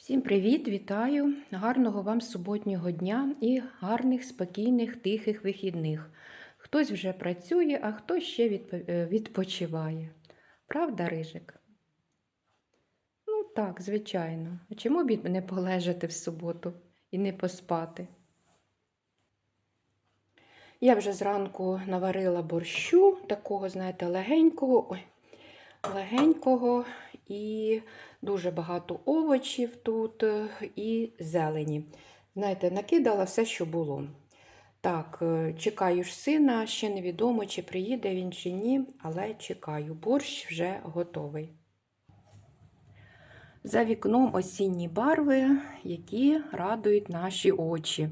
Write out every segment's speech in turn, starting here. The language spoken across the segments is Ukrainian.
Всім привіт, вітаю! Гарного вам суботнього дня і гарних, спокійних, тихих вихідних. Хтось вже працює, а хтось ще е, відпочиває. Правда, Рижик? Ну так, звичайно. А чому б не полежати в суботу і не поспати? Я вже зранку наварила борщу, такого, знаєте, легенького, ой, легенького і дуже багато овочів тут е, і зелені. Знаєте, накидала все, що було. Так, е, чекаю сина, ще невідомо, чи приїде він чи ні, але чекаю. Борщ вже готовий. За вікном осінні барви, які радують наші очі.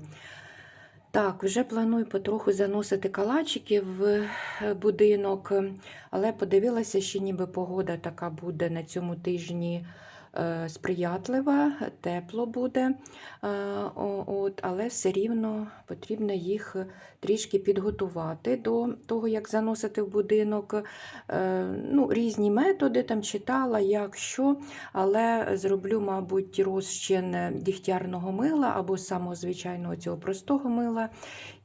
Так, вже планую потроху заносити калачики в е, будинок, але подивилася, що ніби погода така буде на цьому тижні сприятлива, тепло буде, е, от, але все рівно потрібно їх трішки підготувати до того, як заносити в будинок. Е, Ну, різні методи там читала, як що, але зроблю, мабуть, розчин дігтярного мила або самого звичайного цього простого мила,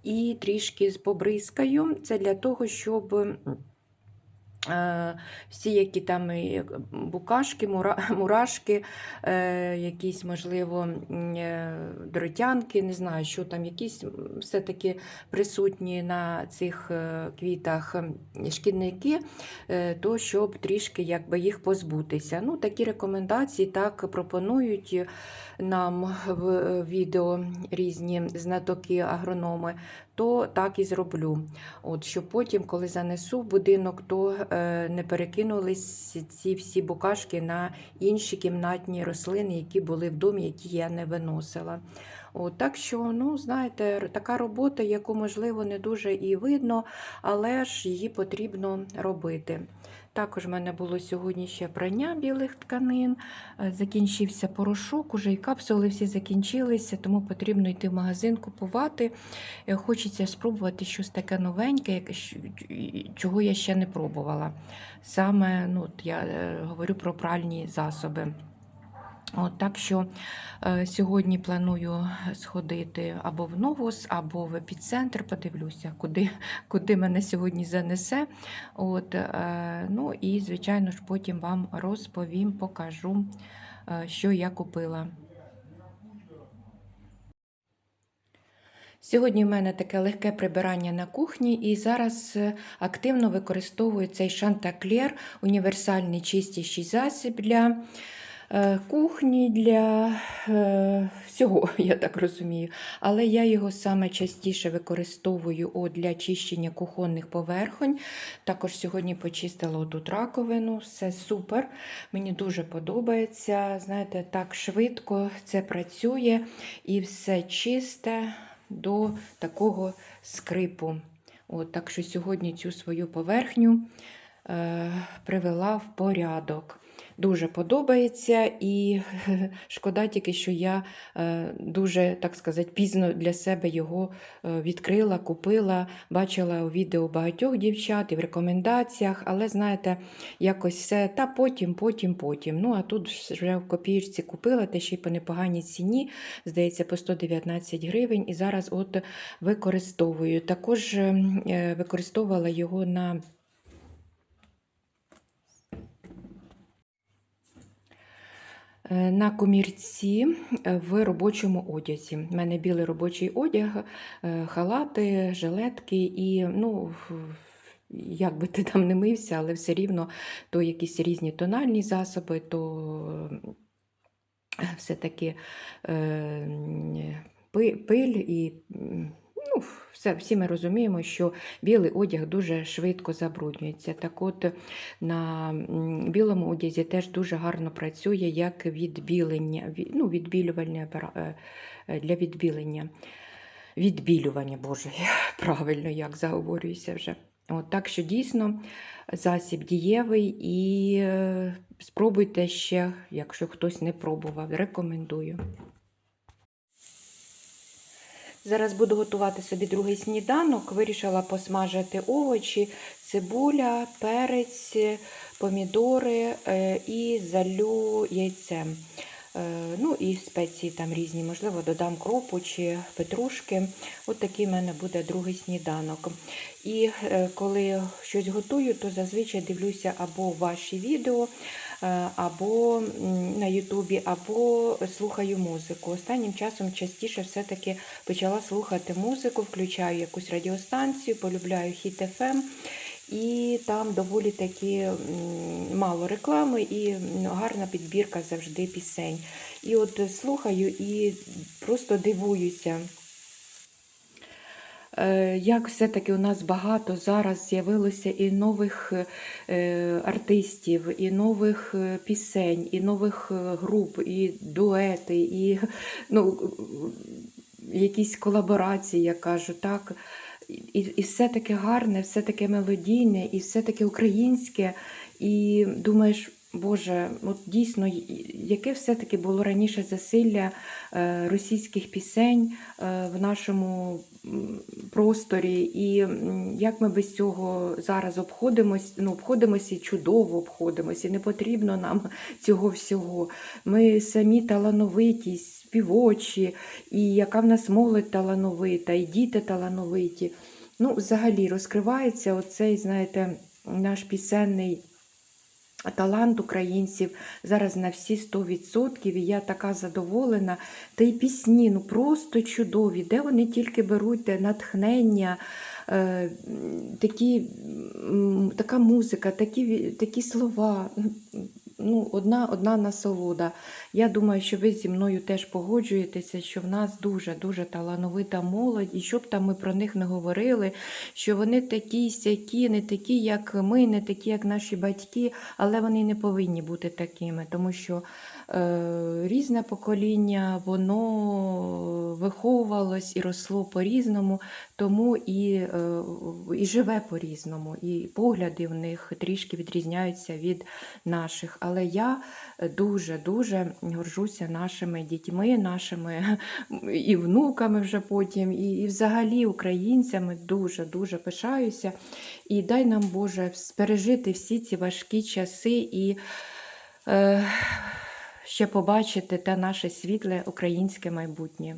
і трішки побризкаю. Це для того, щоб. Е, Всі, які там і букашки, мура- мурашки, е, якісь, можливо, е, дротянки, не знаю, що там, якісь все-таки присутні на цих е, квітах шкідники, е, то щоб трішки якби, їх позбутися. Ну, такі рекомендації так пропонують нам в е, відео різні знатоки, агрономи, то так і зроблю. От, щоб потім, коли занесу в будинок, то е, не перекинулись ці всі букашки на інші кімнатні рослини, які були в домі, які я не виносила. От, так що, ну, знаєте, така робота, яку, можливо, не дуже і видно, але ж її потрібно робити. Також в мене було сьогодні ще прання білих тканин, е, закінчився порошок, уже і капсули всі закінчилися, тому потрібно йти в магазин купувати. Е, Хочеться спробувати щось таке новеньке, чого я ще не пробувала. Саме ну, я е, говорю про пральні засоби. От, так що е, сьогодні планую сходити або в Новус, або в епіцентр. Подивлюся, куди, куди мене сьогодні занесе. От, е, ну і, звичайно ж, потім вам розповім, покажу, е, що я купила. Сьогодні в мене таке легке прибирання на кухні, і зараз е, активно використовую цей Шантаклер, універсальний чистящий засіб для кухні, для е, всього, я так розумію. Але я його саме частіше використовую для чищення кухонних поверхонь. Також сьогодні почистила тут раковину, все супер. Мені дуже подобається. Знаєте, так швидко це працює і все чисте до такого скрипу. От, так що сьогодні цю свою поверхню е, привела в порядок. Дуже подобається, і шкода тільки, що я е, дуже, так сказати, пізно для себе його е, відкрила, купила, бачила у відео багатьох дівчат і в рекомендаціях, але знаєте, якось все, та потім, потім, потім. Ну, а тут вже в копієчці купила, те ще й по непоганій ціні, здається, по 119 гривень, і зараз от використовую. Також ем, е, використовувала його на на комірці е, в робочому одязі. У мене білий робочий одяг, е, халати, жилетки і, ну, як би ти там не мився, але все рівно то якісь різні тональні засоби, то е, все-таки е, пиль і. Ну, все, всі ми розуміємо, що білий одяг дуже швидко забруднюється. Так от на білому одязі теж дуже гарно працює як відбілення, ві- ну, відбілювальне е, е, для відбілення. Відбілювання, Боже, я правильно як заговорююся вже. От, так що дійсно засіб дієвий і е, спробуйте ще, якщо хтось не пробував, рекомендую. Зараз буду готувати собі другий сніданок. Вирішила посмажити овочі, цибуля, перець, помідори е, і залю яйцем. Е, Ну і спеції там різні, можливо, додам кропу чи петрушки. От такий в мене буде другий сніданок. І е, коли щось готую, то зазвичай дивлюся або ваші відео, е, або на Ютубі, або слухаю музику. Останнім часом частіше все-таки почала слухати музику, включаю якусь радіостанцію, полюбляю хіт FM. І там доволі таки мало реклами і гарна підбірка завжди пісень. І от слухаю і просто дивуюся. Е, Як все-таки у нас багато зараз з'явилося і нових е, артистів, і нових е, пісень, і нових груп, і дуети, і ну, якісь колаборації, я кажу, так. І, і все таке гарне, все таке мелодійне, і все таке українське. І думаєш, Боже, от дійсно, яке все-таки було раніше засилля е, російських пісень е, в нашому просторі, і як ми без цього зараз обходимось, ну, обходимося і чудово обходимося, і не потрібно нам цього всього. Ми самі талановиті, співочі, і яка в нас молодь талановита, і діти талановиті. Ну, взагалі розкривається оцей, знаєте, наш пісенний талант українців зараз на всі 100%, і я така задоволена. Та й пісні ну просто чудові. Де вони тільки беруть натхнення, е, такі, така музика, такі, такі слова. Ну, одна, одна насолода. Я думаю, що ви зі мною теж погоджуєтеся, що в нас дуже-дуже талановита молодь, і щоб там ми про них не говорили, що вони такі сякі, не такі, як ми, не такі, як наші батьки, але вони не повинні бути такими, тому що е, різне покоління, воно виховувалось і росло по-різному, тому і, е, і живе по-різному, і погляди в них трішки відрізняються від наших. Але я дуже-дуже горжуся нашими дітьми, нашими і внуками вже потім, і, і взагалі українцями дуже-дуже пишаюся. І дай нам, Боже, пережити всі ці важкі часи і е, ще побачити те наше світле українське майбутнє.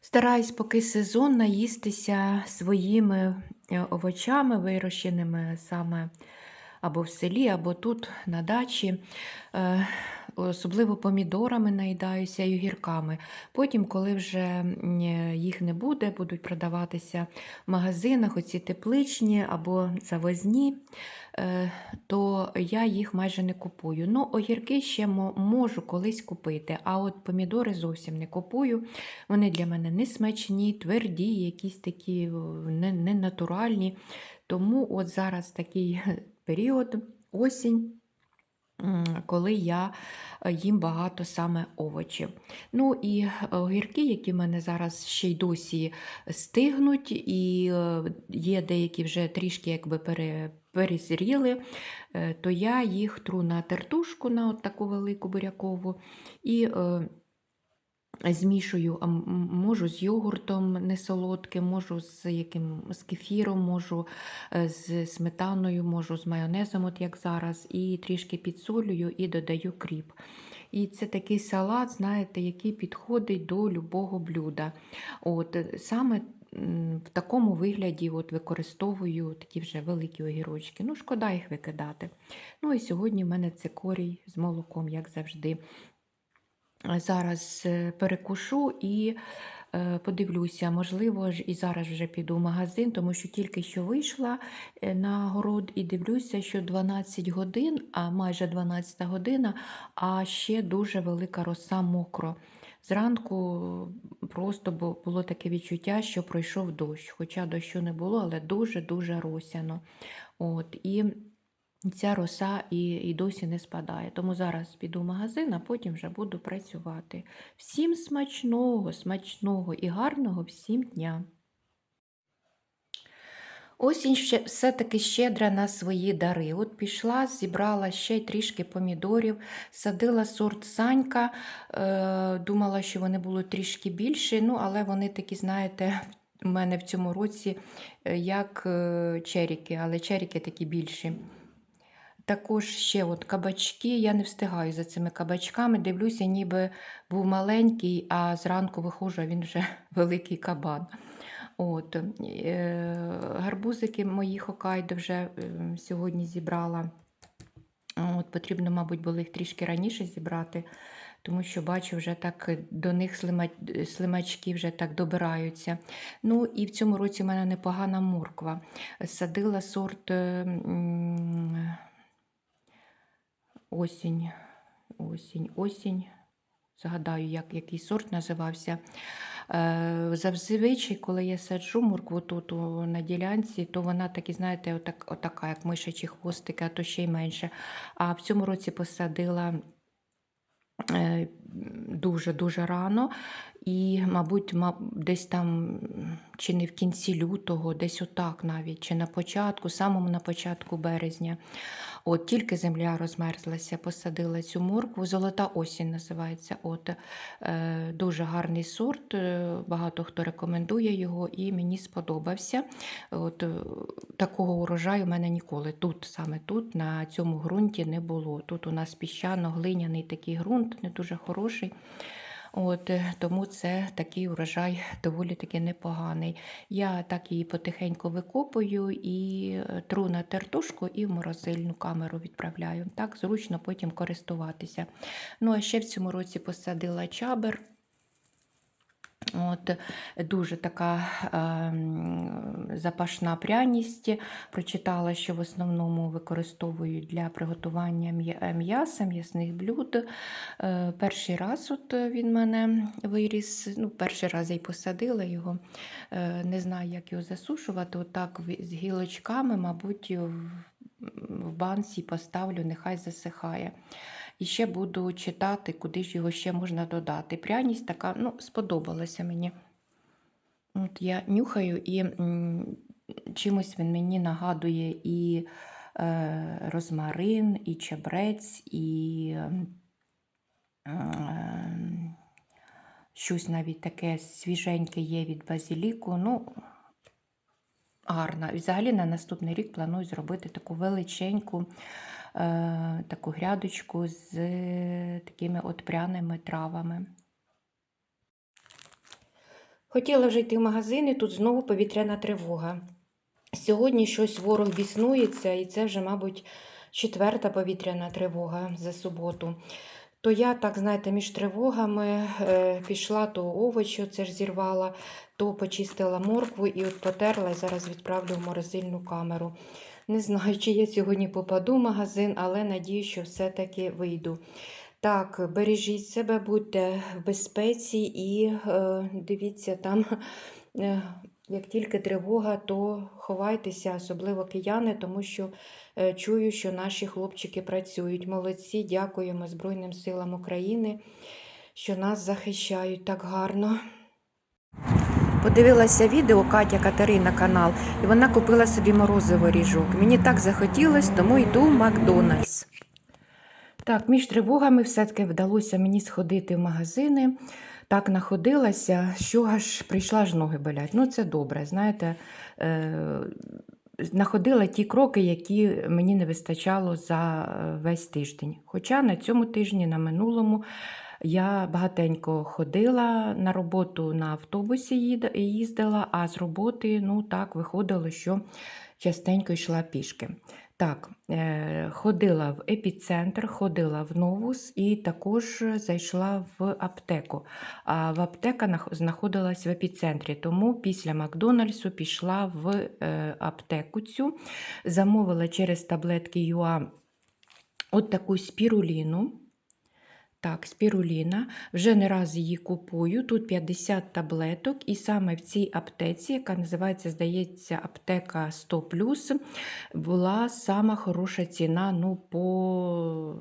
Стараюсь поки сезон наїстися своїми е, овочами, вирощеними саме або в селі, або тут на дачі. Е, Особливо помідорами наїдаюся і огірками. Потім, коли вже їх не буде, будуть продаватися в магазинах, оці тепличні або завозні, е, то я їх майже не купую. Ну, огірки ще можу колись купити, а от помідори зовсім не купую. Вони для мене не смачні, тверді, якісь такі ненатуральні. Тому от зараз такий період, осінь. Коли я е, їм багато саме овочів. Ну і огірки, які в мене зараз ще й досі стигнуть, і е, є деякі вже трішки якби пере, перезріли, е, то я їх тру на тертушку, на от таку велику бурякову, і е, змішую, можу з йогуртом несолодким, можу з яким з кефіром, можу е, з сметаною, можу з майонезом, от як зараз, і трішки підсолюю і додаю кріп. І це такий салат, знаєте, який підходить до любого блюда. От, саме в такому вигляді от використовую такі вже великі огірочки. Ну, шкода їх викидати. Ну і сьогодні в мене цикорій з молоком, як завжди. Зараз е, перекушу і е, подивлюся, можливо, і зараз вже піду в магазин, тому що тільки що вийшла е, на город і дивлюся, що 12 годин, а майже 12 година, а ще дуже велика роса мокро. Зранку просто було таке відчуття, що пройшов дощ, хоча дощу не було, але дуже-дуже росяно. От, і Ця роса і, і досі не спадає. Тому зараз піду в магазин, а потім вже буду працювати. Всім смачного, смачного і гарного всім дня! Осінь все-таки щедра на свої дари. От пішла, зібрала ще й трішки помідорів, садила сорт Санька, е, думала, що вони будуть трішки більші, ну, але вони такі, знаєте, у мене в цьому році е, як е, черіки, але черіки такі більші. Також ще от кабачки. Я не встигаю за цими кабачками. Дивлюся, ніби був маленький, а зранку виходжу, а він вже великий кабан. От, е, гарбузики мої Хокайдо вже е, сьогодні зібрала. От, потрібно, мабуть, було їх трішки раніше зібрати, тому що бачу, вже так до них слима... слимачки вже так добираються. Ну і в цьому році в мене непогана морква. Садила сорт е, м, осінь, осінь, осінь. Згадаю, як який сорт називався. Завзвичай, коли я саджу моркву тут на ділянці, то вона такі, знаєте, отак, отака, як мишачі хвостики, а то ще й менше. А в цьому році посадила е, дуже-дуже рано. І, мабуть, ма- десь там чи не в кінці лютого, десь отак навіть, чи на початку, самому на початку березня. От тільки земля розмерзлася, посадила цю моркву. Золота осінь називається. От е, дуже гарний сорт. е, Багато хто рекомендує його, і мені сподобався. От е, такого урожаю в мене ніколи тут, саме тут, на цьому ґрунті не було. Тут у нас піщано-глиняний такий ґрунт, не дуже хороший. От, е, тому це такий урожай доволі таки непоганий. Я так її потихеньку викопую і е, тру на тертушку і в морозильну камеру відправляю. Так зручно потім користуватися. Ну, а ще в цьому році посадила чабер. От, дуже така ем, запашна пряність. Прочитала, що в основному використовують для приготування м'яса, м'ясних блюд. Е, перший раз от він мене виріс. Ну, перший раз я й посадила його. Е, не знаю, як його засушувати. Отак з гілочками, мабуть, в, в банці поставлю, нехай засихає. І ще буду читати, куди ж його ще можна додати. Пряність така, ну, сподобалася мені. От я нюхаю, і чимось він мені нагадує і е, розмарин, і чебрець, і е, щось навіть таке свіженьке є від базіліку. Ну, гарна. І Взагалі на наступний рік планую зробити таку величеньку таку грядочку з е, такими от пряними травами. Хотіла вже йти в магазин, і тут знову повітряна тривога. Сьогодні щось ворог біснується, і це вже, мабуть, четверта повітряна тривога за суботу. То я, так знаєте, між тривогами е, пішла, то овочі це ж зірвала, то почистила моркву і от потерла, і зараз відправлю в морозильну камеру. Не знаю, чи я сьогодні попаду в магазин, але надію, що все-таки вийду. Так, бережіть себе, будьте в безпеці і е, дивіться там. Е, як тільки тривога, то ховайтеся, особливо кияни, тому що чую, що наші хлопчики працюють. Молодці, дякуємо Збройним силам України, що нас захищають так гарно. Подивилася відео Катя Катерина канал, і вона купила собі морозиво ріжок. Мені так захотілося, тому йду в Макдональдс. Так, між тривогами все-таки вдалося мені сходити в магазини. Так находилася, що аж прийшла ж ноги болять. Ну, це добре, знаєте. Е- Находила ті кроки, які мені не вистачало за е, весь тиждень. Хоча на цьому тижні, на минулому, я багатенько ходила на роботу на автобусі їздила, а з роботи, ну так, виходило, що частенько йшла пішки. Так, е, ходила в епіцентр, ходила в Новус і також зайшла в аптеку. А в аптека нах- знаходилась в епіцентрі, тому після Макдональдсу пішла в е, аптеку цю, замовила через таблетки ЮА от таку спіруліну. Так, спіруліна. Вже не раз її купую. Тут 50 таблеток, і саме в цій аптеці, яка називається, здається, аптека 100 була сама хороша ціна ну, по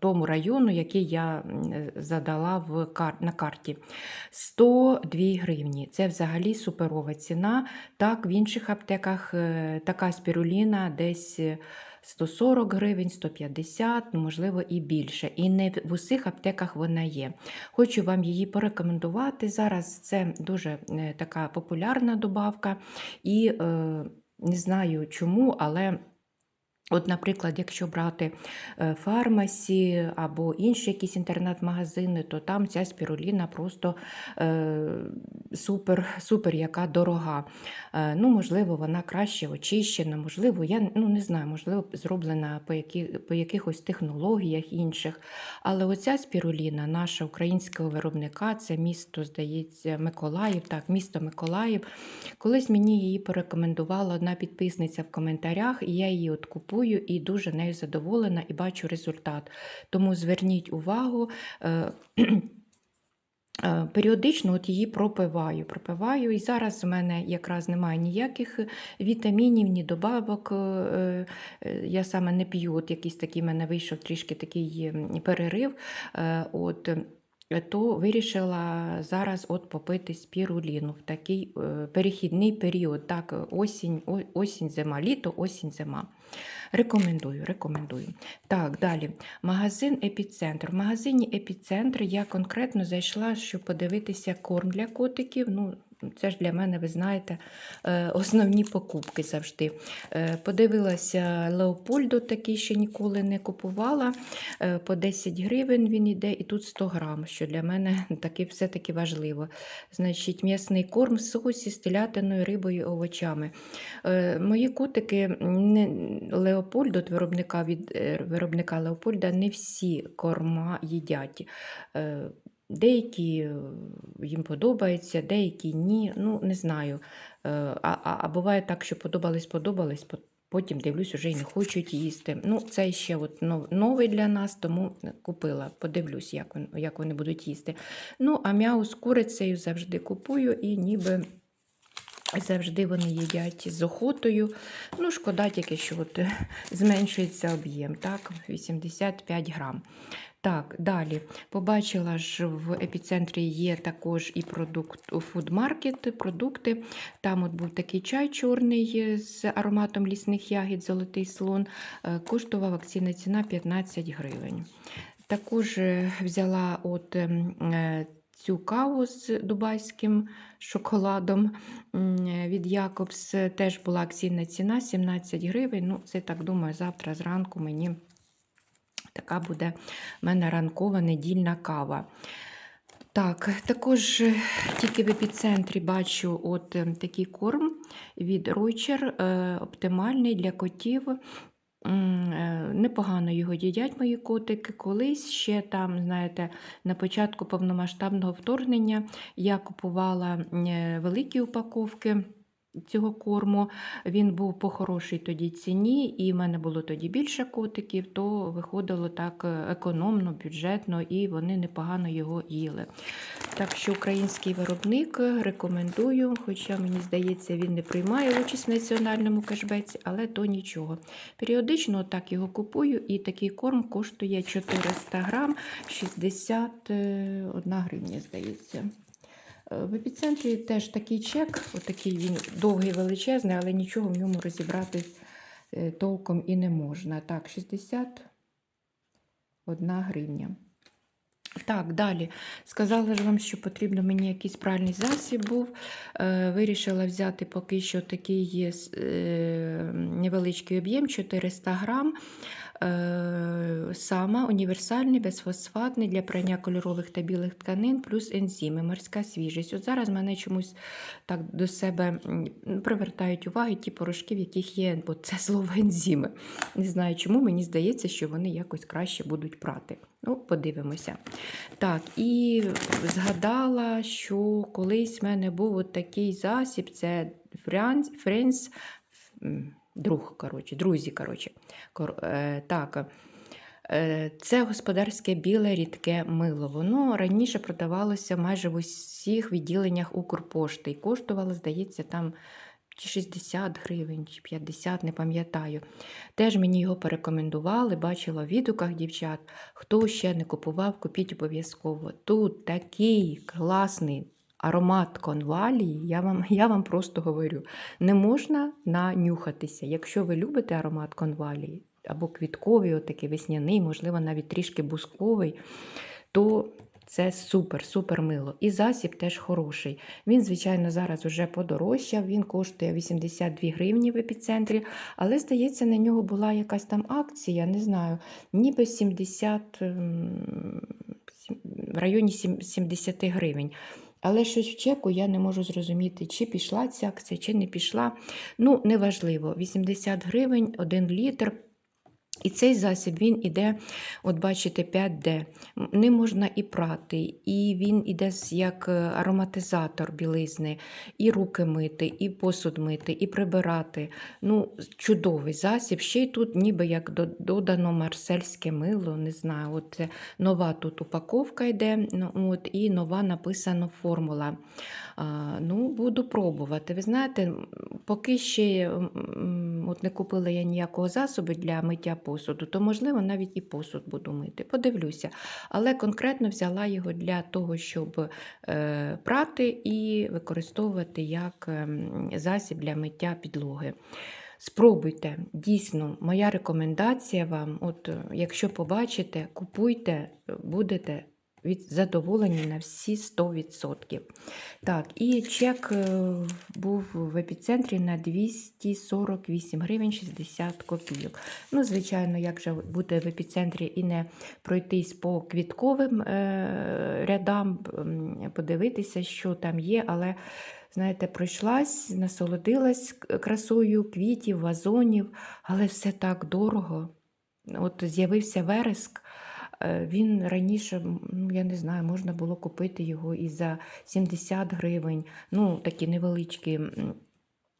тому району, який я задала в кар... на карті. 102 гривні. Це взагалі суперова ціна. Так, в інших аптеках е, така спіруліна десь. Е, 140 гривень, 150, ну, можливо, і більше. І не в- в усіх аптеках вона є. Хочу вам її порекомендувати. Зараз це дуже е, така популярна добавка. І е, не знаю чому, але От, наприклад, якщо брати е, фармасі або інші якісь інтернет-магазини, то там ця спіруліна просто е, супер, супер яка дорога. Е, ну, можливо, вона краще очищена, можливо, я ну, не знаю, можливо, зроблена по, які, по якихось технологіях інших. Але оця спіруліна, наша українського виробника, це місто, здається, Миколаїв, так, місто Миколаїв. Колись мені її порекомендувала одна підписниця в коментарях, і я її от купую і дуже нею задоволена і бачу результат. Тому зверніть увагу. е, е, Періодично от її пропиваю. пропиваю. І зараз в мене якраз немає ніяких вітамінів, ні добавок. е, Я саме не п'ю. От якийсь такий в мене вийшов трішки такий перерив. От, то вирішила зараз от попити спіруліну в такий е, перехідний період. Так, осінь, осінь, зима, літо, осінь, зима. Рекомендую, рекомендую. Так, далі. Магазин Епіцентр. В магазині Епіцентр я конкретно зайшла, щоб подивитися корм для котиків. Ну, це ж для мене, ви знаєте, е, основні покупки завжди. Е, Подивилася Леопольду, такий ще ніколи не купувала. Е, По 10 гривень він йде, і тут 100 грам, що для мене таки все-таки важливо. Значить, м'ясний корм в соусі з телятиною, рибою, овочами. Мої котики не, Леопольд, от виробника від виробника Леопольда, не всі корма їдять. Деякі е, їм подобаються, деякі ні. Ну, не знаю. Е, А, а, а буває так, що подобались, подобались, потім дивлюсь, вже і не хочуть їсти. Ну, це ще от новий для нас, тому купила. Подивлюсь, як, як вони будуть їсти. Ну, а м'яу з курицею завжди купую і ніби. Завжди вони їдять з охотою. Ну, шкода тільки, що от е, зменшується об'єм, так, 85 грам. Так, далі. Побачила ж в епіцентрі є також і продукт фудмаркет, продукти. Там от був такий чай чорний е, з ароматом лісних ягід, золотий слон. Е, Коштував акційна ціна 15 гривень. Також взяла от ем, цю каву з дубайським шоколадом від Якобс. Теж була акційна ціна 17 гривень. Ну, це так думаю, завтра зранку мені така буде в мене ранкова недільна кава. Так, також е, тільки в епіцентрі бачу от е, такий корм від Ройчер, е, оптимальний для котів. Е, Непогано його їдять мої котики. Колись ще там, знаєте, на початку повномасштабного вторгнення я купувала е, великі упаковки цього корму. Він був по хорошій тоді ціні, і в мене було тоді більше котиків, то виходило так е, економно, бюджетно, і вони непогано його їли. Так що український виробник е, рекомендую, хоча мені здається, він не приймає участь в національному кешбеці, але то нічого. Періодично так його купую, і такий корм коштує 400 грам 61 гривня, здається. Е, В епіцентрі теж такий чек, отакий він довгий, величезний, але нічого в ньому розібрати е, толком і не можна. Так, 61 гривня. Так, далі. Сказала ж вам, що потрібно мені якийсь пральний засіб був. Е, вирішила взяти поки що такий є е, невеличкий об'єм 400 грам. Е, сама універсальний, безфосфатний для прання кольорових та білих тканин, плюс ензими, морська свіжість. От зараз мене чомусь так до себе привертають уваги ті порошки, в яких є от це слово ензими. Не знаю, чому мені здається, що вони якось краще будуть прати. Ну, подивимося. Так, і згадала, що колись в мене був от такий засіб, це Френс, друг, коротше, друзі, коротше. Кор- е, так, е, це господарське біле рідке мило. Воно раніше продавалося майже в усіх відділеннях Укрпошти і коштувало, здається, там чи 60 гривень, чи 50, не пам'ятаю. Теж мені його порекомендували, бачила в відгуках дівчат. Хто ще не купував, купіть обов'язково. Тут такий класний аромат конвалії, я вам, я вам просто говорю, не можна нанюхатися. Якщо ви любите аромат конвалії, або квітковий, отакий весняний, можливо, навіть трішки бусковий, то Це супер, супер мило. І засіб теж хороший. Він, звичайно, зараз вже подорожчав, він коштує 82 гривні в епіцентрі, але, здається, на нього була якась там акція, не знаю, ніби 70, ем, в районі 70 гривень. Але щось в чеку я не можу зрозуміти, чи пішла ця акція, чи не пішла. Ну, неважливо, 80 гривень, 1 літр. І цей засіб він іде, от бачите, 5D. Ним можна і прати, і він іде як е, ароматизатор білизни, і руки мити, і посуд мити, і прибирати. Ну, чудовий засіб. Ще й тут ніби як додано марсельське мило, не знаю. От нова тут упаковка йде, ну, от, і нова написана формула. А, ну, буду пробувати. Ви знаєте, поки ще от не купила я ніякого засобу для миття посуду, то можливо навіть і посуд буду мити. Подивлюся. Але конкретно взяла його для того, щоб е, прати і використовувати як ем, засіб для миття підлоги. Спробуйте, дійсно, моя рекомендація вам, от е, якщо побачите, купуйте, будете від задоволені на всі 100%. Так, і чек е, був в епіцентрі на 248 гривень 60 копійок. Ну, звичайно, як же бути в епіцентрі і не пройтись по квітковим е, рядам, подивитися, що там є, але. Знаєте, пройшлась, насолодилась красою квітів, вазонів, але все так дорого. От з'явився вереск, він раніше, ну я не знаю, можна було купити його і за 70 гривень, ну такі невеличкі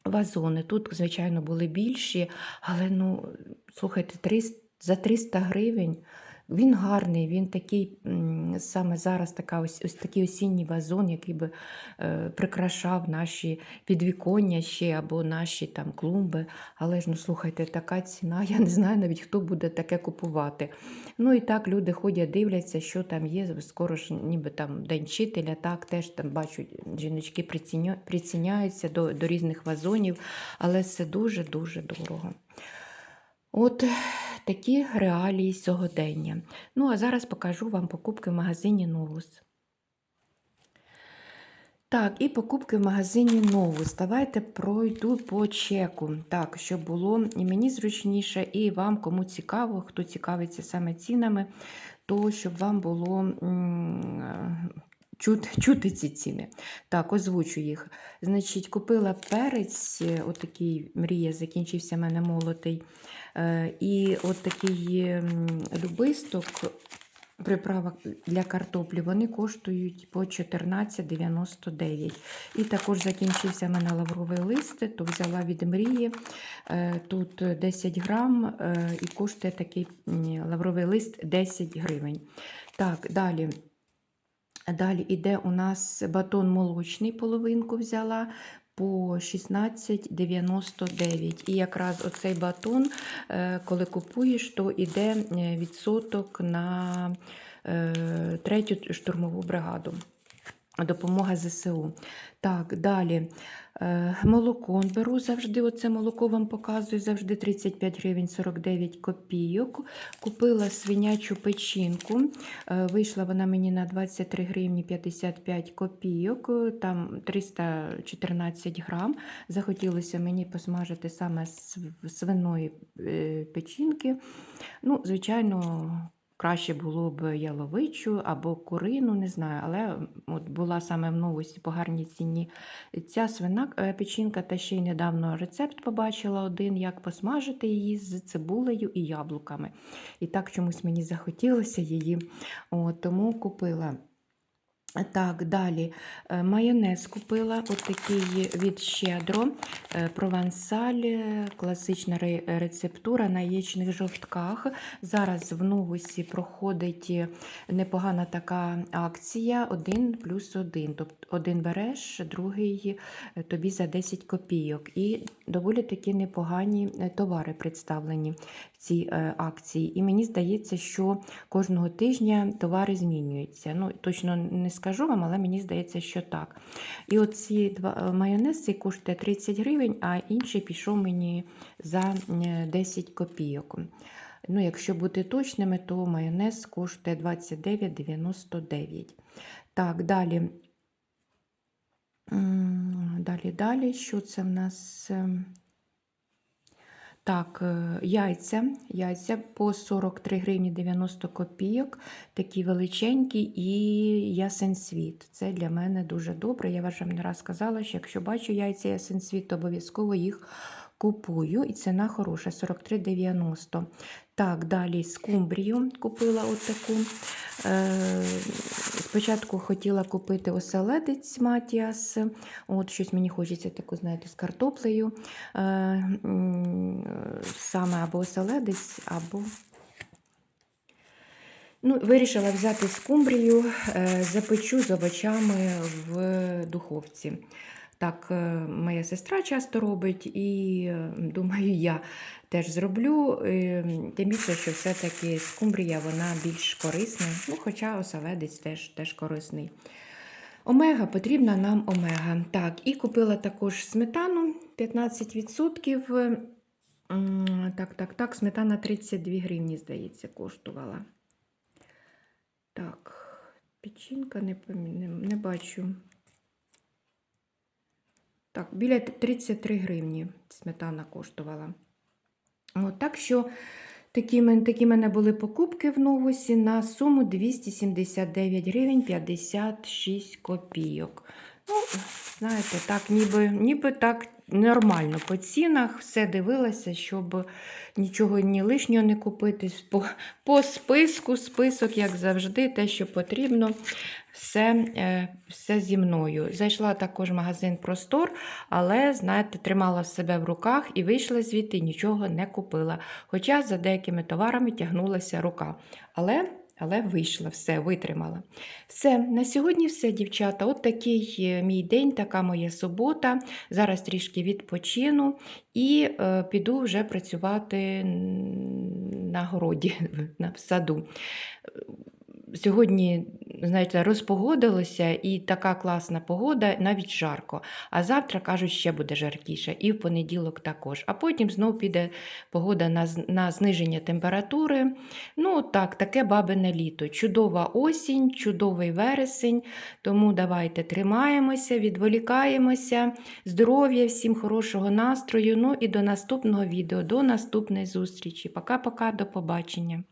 вазони. Тут, звичайно, були більші, але ну, слухайте, 300, за 300 гривень. Він гарний, він такий саме зараз така ось, ось такий осінній вазон, який би е, прикрашав наші підвіконня ще або наші там клумби. Але ж ну слухайте, така ціна, я не знаю навіть хто буде таке купувати. Ну і так люди ходять, дивляться, що там є. Скоро ж ніби там день вчителя, так теж там бачу, жіночки приціня- приціняються до, до різних вазонів, але це дуже-дуже дорого. От такі реалії сьогодення. Ну, а зараз покажу вам покупки в магазині Новус. Так, і покупки в магазині Новус. Давайте пройду по чеку. Так, щоб було і мені зручніше, і вам, кому цікаво, хто цікавиться саме цінами, то щоб вам було чути, чути ці ціни. Так, озвучу їх. Значить, купила перець, е, отакий мрія, закінчився в мене молотий. Е, І от такий любисток, приправа для картоплі, вони коштують по 14,99. І також закінчився в мене лавровий лист, то взяла від мрії. Е, Тут 10 грам і коштує такий лавровий лист 10 гривень. Так, далі. Далі іде у нас батон молочний, половинку взяла по 16,99. І якраз оцей батон, е, коли купуєш, то йде е, відсоток на е, третю штурмову бригаду. Допомога ЗСУ. Так, далі. Е, Молоко беру завжди. Оце молоко вам показую завжди 35 гривень 49 копійок. Купила свинячу печінку. Е, Вийшла вона мені на 23 гривні 55 копійок, е, там 314 грам. Захотілося мені посмажити саме св- свиної печінки. Ну, звичайно, краще було б яловичу або курину, не знаю, але от була саме в новості по гарній ціні ця свина е, печінка, та ще й недавно рецепт побачила один, як посмажити її з цибулею і яблуками. І так чомусь мені захотілося її, от, тому купила. Так, далі Е, майонез купила, от такий від щедро, е, провансаль, е, класична рецептура на яєчних жовтках. Зараз в новусі проходить непогана така акція 1 плюс 1. Тобто один береш, другий тобі за 10 копійок. І доволі такі непогані товари представлені в цій акції. І мені здається, що кожного тижня товари змінюються. Ну, точно не скажу вам, але мені здається, що так. І оці два е, майонез цей коштує 30 гривень, а інший пішов мені за е, 10 копійок. Ну, якщо бути точними, то майонез коштує 29,99. Так, далі. Далі, далі. Що це в нас? Так, е, яйця. Яйця по 43 гривні 90 копійок, такі величенькі і ясен світ. Це для мене дуже добре. Я вам не раз казала, що якщо бачу яйця ясен світ, то обов'язково їх купую. І ціна хороша 43,90. Так, далі скумбрію купила отаку. Е, спочатку хотіла купити оселедець Матіас. От щось мені хочеться таку, знаєте, з картоплею. Е, саме або оселедець, або. Ну, вирішила взяти скумбрію, е, запечу з овочами в духовці. Так, е, моя сестра часто робить, і е, думаю, я теж зроблю. Е, Тим більше, що все-таки скумбрія вона більш корисна, ну, хоча оселедець теж, теж корисний. Омега, потрібна нам омега. Так, і купила також сметану 15%. Так, так, так, сметана 32 гривні, здається, коштувала. Так, печінка не, не, не бачу. Так, біля 33 гривні сметана коштувала. От, так що такі, такі мене були покупки в новусі на суму 279 гривень 56 копійок. Ну, знаєте, так, ніби, ніби так нормально по цінах все дивилася, щоб нічого ні лишнього не купити. По, по списку, список, як завжди, те, що потрібно, все, е, все зі мною. Зайшла також в магазин Простор, але, знаєте, тримала себе в руках і вийшла звідти, нічого не купила. Хоча за деякими товарами тягнулася рука. Але, але вийшла, все, витримала. Все, на сьогодні все, дівчата. От такий е, мій день, така моя субота. Зараз трішки відпочину і е, піду вже працювати на городі, на в саду. Сьогодні, знаєте, розпогодилося і така класна погода, навіть жарко. А завтра, кажуть, ще буде жаркіше, і в понеділок також. А потім знову піде погода на, на зниження температури. Ну, так, таке бабине літо. Чудова осінь, чудовий вересень. Тому давайте тримаємося, відволікаємося. Здоров'я, всім хорошого настрою. Ну і до наступного відео, до наступної зустрічі. Пока-пока, до побачення.